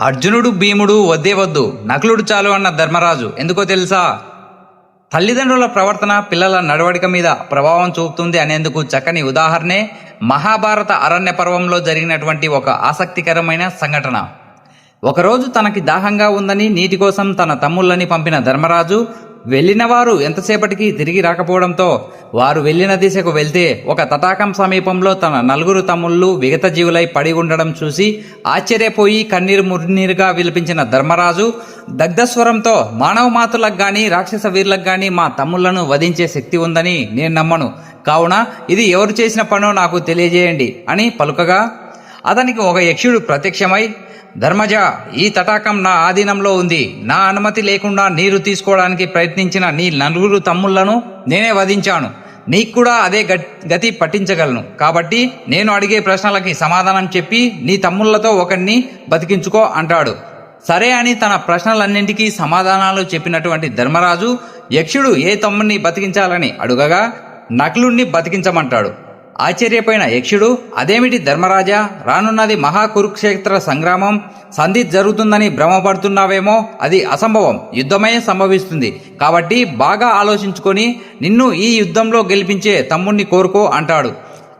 అర్జునుడు భీముడు వద్దే వద్దు. నకులుడు చాలు అన్న ధర్మరాజు. ఎందుకో తెలుసా? తల్లిదండ్రుల ప్రవర్తన పిల్లల నడవడిక మీద ప్రభావం చూపుతుంది అనేందుకు చక్కని ఉదాహరణే మహాభారత అరణ్య పర్వంలో జరిగినటువంటి ఒక ఆసక్తికరమైన సంఘటన. ఒకరోజు తనకి దాహంగా ఉందని నీటి కోసం తన తమ్ముళ్ళని పంపిన ధర్మరాజు వెళ్ళిన వారు ఎంతసేపటికి తిరిగి రాకపోవడంతో వారు వెళ్ళిన దిశకు వెళ్తే ఒక తటాకం సమీపంలో తన నలుగురు తమ్ముళ్ళు విగత జీవులై పడి ఉండడం చూసి ఆశ్చర్యపోయి కన్నీరు మున్నీరుగా విలిపించిన ధర్మరాజు దగ్ధస్వరంతో మానవ మాతులకు గాని రాక్షస వీరులకు గాని మా తమ్ముళ్ళను వధించే శక్తి ఉందని నేను నమ్మను. కావున ఇది ఎవరు చేసిన పనో నాకు తెలియజేయండి అని పలుకగా అతనికి ఒక యక్షుడు ప్రత్యక్షమై ధర్మజ ఈ తటాకం నా ఆధీనంలో ఉంది. నా అనుమతి లేకుండా నీరు తీసుకోవడానికి ప్రయత్నించిన నీ నలుగురు తమ్ముళ్ళను నేనే వధించాను. నీకు కూడా అదే గతి పట్టించగలను. కాబట్టి నేను అడిగే ప్రశ్నలకి సమాధానం చెప్పి నీ తమ్ముళ్ళతో ఒకరిని బతికించుకో అంటాడు. సరే అని తన ప్రశ్నలన్నింటికీ సమాధానాలు చెప్పినటువంటి ధర్మరాజు యక్షుడు ఏ తమ్ముడిని బతికించాలని అడుగగా నకులుణ్ణి బతికించమంటాడు. ఆశ్చర్యపోయిన యక్షుడు అదేమిటి ధర్మరాజా? రానున్నది మహాకురుక్షేత్ర సంగ్రామం. సంధి జరుగుతుందని భ్రమపడుతున్నావేమో? అది అసంభవం. యుద్ధమే సంభవిస్తుంది. కాబట్టి బాగా ఆలోచించుకొని నిన్ను ఈ యుద్ధంలో గెలిపించే తమ్ముణ్ణి కోరుకో అంటాడు.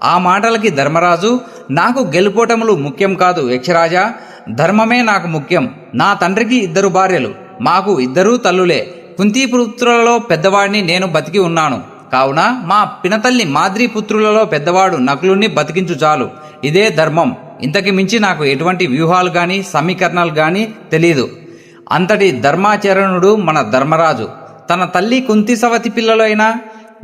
ఆ మాటలకి ధర్మరాజు నాకు గెలుపోటములు ముఖ్యం కాదు యక్షరాజా. ధర్మమే నాకు ముఖ్యం. నా తండ్రికి ఇద్దరు భార్యలు. మాకు ఇద్దరూ తల్లులే. కుంతీపుత్రులలో పెద్దవాడిని నేను బతికి ఉన్నాను. కావున మా పినతల్లి మాద్రీపుత్రులలో పెద్దవాడు నకులుణ్ణి బతికించు చాలు. ఇదే ధర్మం. ఇంతకి మించి నాకు ఎటువంటి వ్యూహాలు గాని సమీకరణాలు గాని తెలియదు అంతటి ధర్మాచరణుడు మన ధర్మరాజు. తన తల్లి కుంతి సవతి పిల్లలైన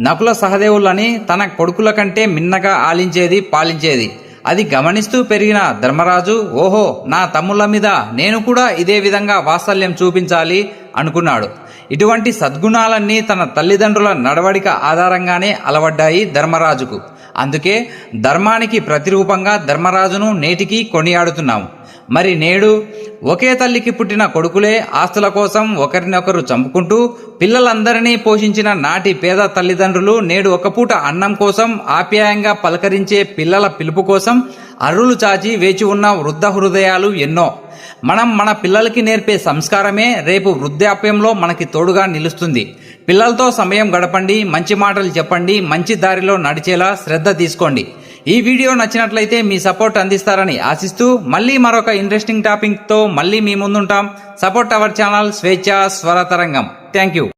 నకుల సహదేవులని తన కొడుకుల కంటే మిన్నగా ఆలించేది పాలించేది. అది గమనిస్తూ పెరిగిన ధర్మరాజు ఓహో నా తమ్ముళ్ళ మీద నేను కూడా ఇదే విధంగా వాత్సల్యం చూపించాలి అనుకున్నాడు. ఇటువంటి సద్గుణాలన్నీ తన తల్లిదండ్రుల నడవడిక ఆధారంగానే అలవడ్డాయి ధర్మరాజుకు. అందుకే ధర్మానికి ప్రతిరూపంగా ధర్మరాజును నేటికి కొనియాడుతున్నాము. మరి నేడు ఒకే తల్లికి పుట్టిన కొడుకులే ఆస్తుల కోసం ఒకరినొకరు చంపుకుంటూ పిల్లలందరినీ పోషించిన నాటి పేద తల్లిదండ్రులు నేడు ఒక పూట అన్నం కోసం ఆప్యాయంగా పలకరించే పిల్లల పిలుపు కోసం అర్రులు చాచి వేచి ఉన్న వృద్ధ హృదయాలు ఎన్నో. మనం మన పిల్లలకి నేర్పే సంస్కారమే రేపు వృద్ధాప్యంలో మనకి తోడుగా నిలుస్తుంది. పిల్లలతో సమయం గడపండి మంచి మాటలు చెప్పండి మంచి దారిలో నడిచేలా శ్రద్ధ తీసుకోండి. ఈ వీడియో నచ్చినట్లయితే మీ సపోర్ట్ అందిస్తారని ఆశిస్తూ మళ్ళీ మరొక ఇంట్రెస్టింగ్ టాపిక్తో మళ్ళీ మీ ముందుంటాం. Support our channel Swechcha Swara Tarangam. Thank you.